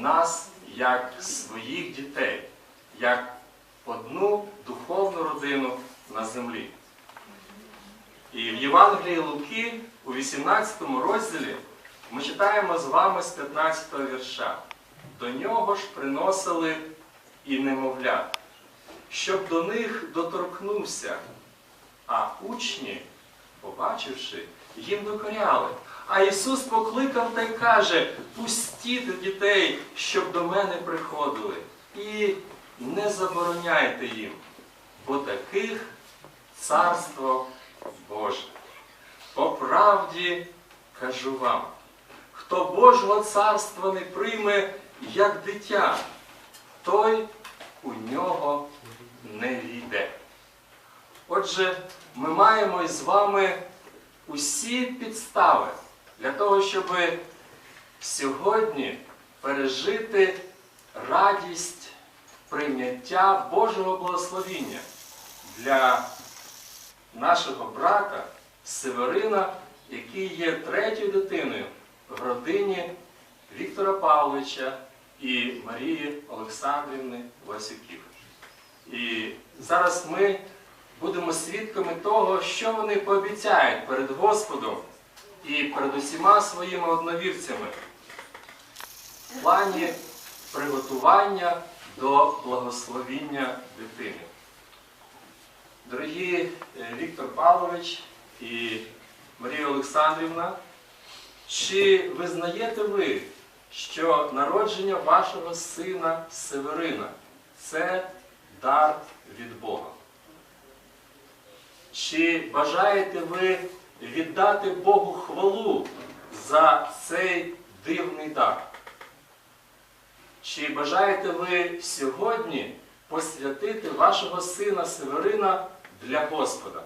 нас як своїх дітей, як одну духовну родину на землі. І в Євангелії Луки у 18 розділі ми читаємо з вами з 15 вірша. До нього ж приносили і немовлят, щоб до них доторкнувся. А учні, побачивши, їм докоряли. А Ісус покликав та й каже: пустіть дітей, щоб до мене приходили, і не забороняйте їм, бо таких царство Боже. По правді кажу вам, хто Божого царства не прийме як дитя, той у нього не війде. Отже, ми маємо із вами усі підстави для того, щоб сьогодні пережити радість прийняття Божого благословіння для нашого брата Северина, який є третьою дитиною в родині Віктора Павловича і Марії Олександрівни Васюків. І зараз ми будемо свідками того, що вони пообіцяють перед Господом і перед усіма своїми одновірцями в плані приготування до благословіння дитини. Дорогі е, Віктор Павлович і Марія Олександрівна, чи визнаєте ви, що народження вашого сина Северина це дар від Бога? Чи бажаєте ви віддати Богу хвалу за цей дивний дар? Чи бажаєте ви сьогодні посвятити вашого сина Северина для Господа?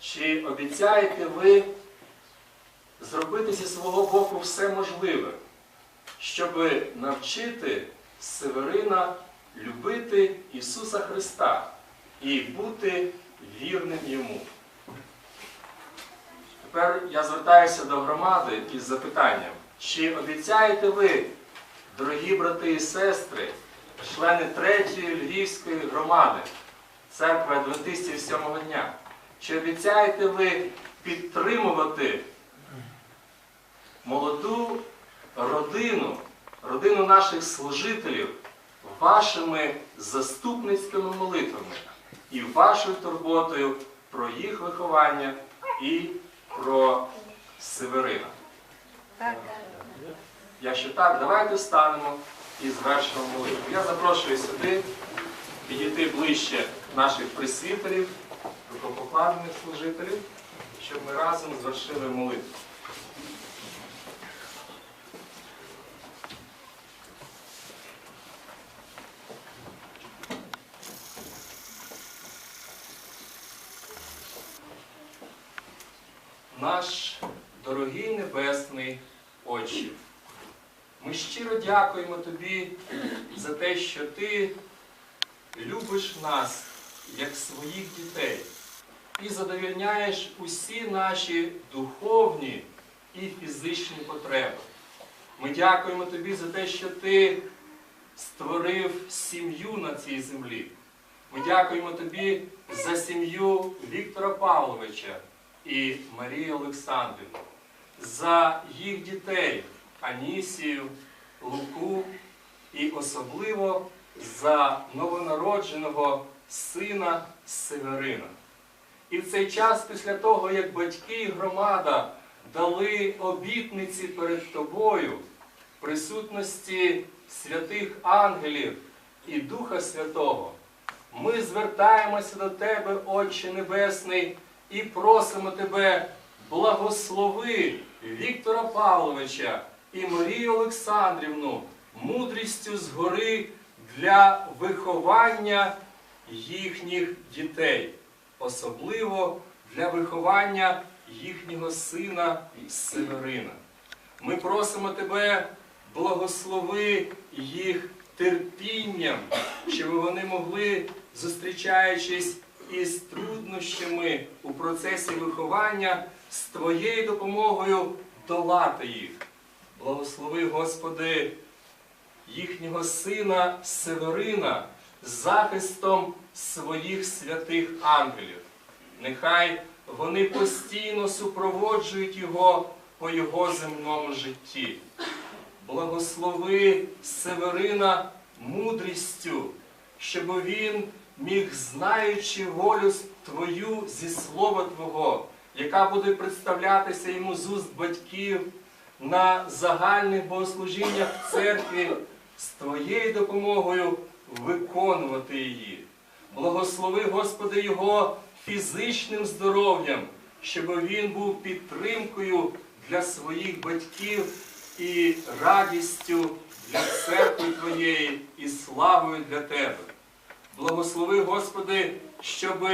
Чи обіцяєте ви зробити зі свого боку все можливе, щоб навчити Северина любити Ісуса Христа і бути вірним Йому? Тепер я звертаюся до громади із запитанням, чи обіцяєте ви, дорогі брати і сестри, члени третьої Львівської громади, церкви Адвентистів сьомого дня, чи обіцяєте ви підтримувати молоду родину, родину наших служителів вашими заступницькими молитвами і вашою турботою про їх виховання і про Северина? Так. Якщо так, давайте станемо і звершимо молитву. Я запрошую сюди підійти ближче наших присвітерів, рукопокладених служителів, щоб ми разом звершили молитву. Наш дорогий Небесний Отче, ми щиро дякуємо Тобі за те, що Ти любиш нас як своїх дітей і задовільняєш усі наші духовні і фізичні потреби. Ми дякуємо Тобі за те, що Ти створив сім'ю на цій землі. Ми дякуємо Тобі за сім'ю Віктора Павловича і Марії Олександрівни, за їх дітей Анісію, Луку і особливо за новонародженого сина Северина. І в цей час, після того, як батьки і громада дали обітниці перед тобою присутності святих ангелів і Духа Святого, ми звертаємося до Тебе, Отче Небесний, і просимо Тебе, благослови Віктора Павловича і Марію Олександрівну мудрістю згори для виховання їхніх дітей, особливо для виховання їхнього сина Северина. Ми просимо Тебе, благослови їх терпінням, щоб вони могли, зустрічаючись із труднощами у процесі виховання, з Твоєю допомогою долати їх. Благослови, Господи, їхнього сина Северина захистом своїх святих ангелів. Нехай вони постійно супроводжують його по його земному житті. Благослови Северина мудрістю, щоб він міг, знаючи волю Твою зі слова Твого, яка буде представлятися йому з уст батьків на загальних богослужіннях в церкві, з Твоєю допомогою виконувати її. Благослови, Господи, його фізичним здоров'ям, щоб він був підтримкою для своїх батьків і радістю для церкви Твоєї і славою для Тебе. Благослови, Господи, щоб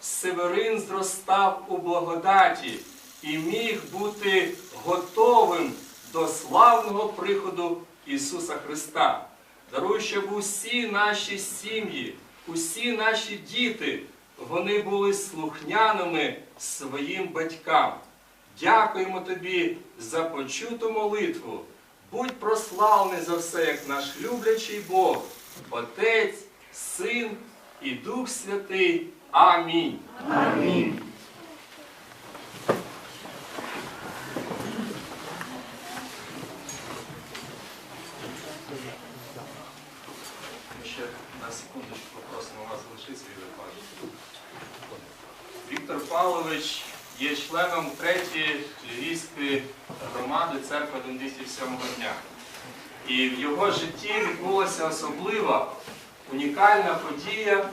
Северин зростав у благодаті і міг бути готовим до славного приходу Ісуса Христа. Даруй, щоб усі наші сім'ї, усі наші діти, вони були слухняними своїм батькам. Дякуємо Тобі за почуту молитву. Будь прославлений за все, як наш люблячий Бог, Отець, Син і Дух Святий. Амінь. Амінь. Ще на секундочку попросимо вас залишитися від доклadu. Віктор Павлович є членом третьої львівської громади церкви Адвентистів сьомого дня. І в його житті відбулася особлива унікальна подія,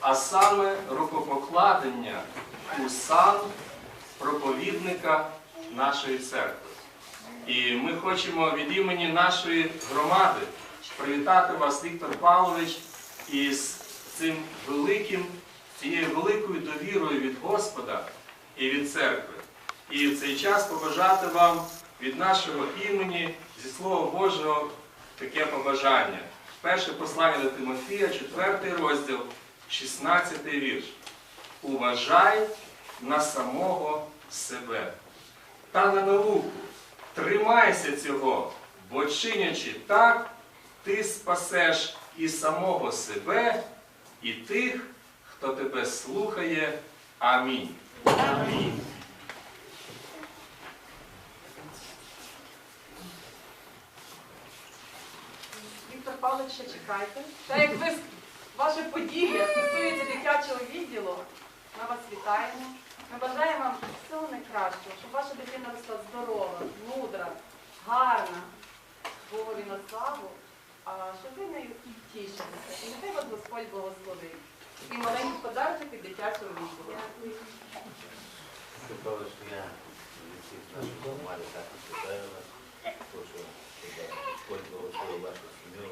а саме рукопокладення у сан проповідника нашої церкви. І ми хочемо від імені нашої громади привітати вас, Віктор Павлович, із цим великим, цією великою довірою від Господа і від церкви. І в цей час побажати вам від нашого імені зі Слова Божого таке побажання. Перше послання до Тимофія, 4 розділ, 16 вірш. Уважай на самого себе та на науку. Тримайся цього, бо чинячи так, ти спасеш і самого себе, і тих, хто тебе слухає. Амінь. Амінь. Віктор Павлович, ще чекайте. Та як ви ваша подія стосується дитячого відділу, ми вас вітаємо. Ми бажаємо вам всього найкращого, щоб ваша дитина росла здорова, мудра, гарна, Богові на славу, а щоб ви нею тішилися. І нехай вас Господь благословить. І маленький подарунок від дитячого відділу. Я наших громади також вітаю вас. Прошу, щоб Господь благословив вашу сім'ю,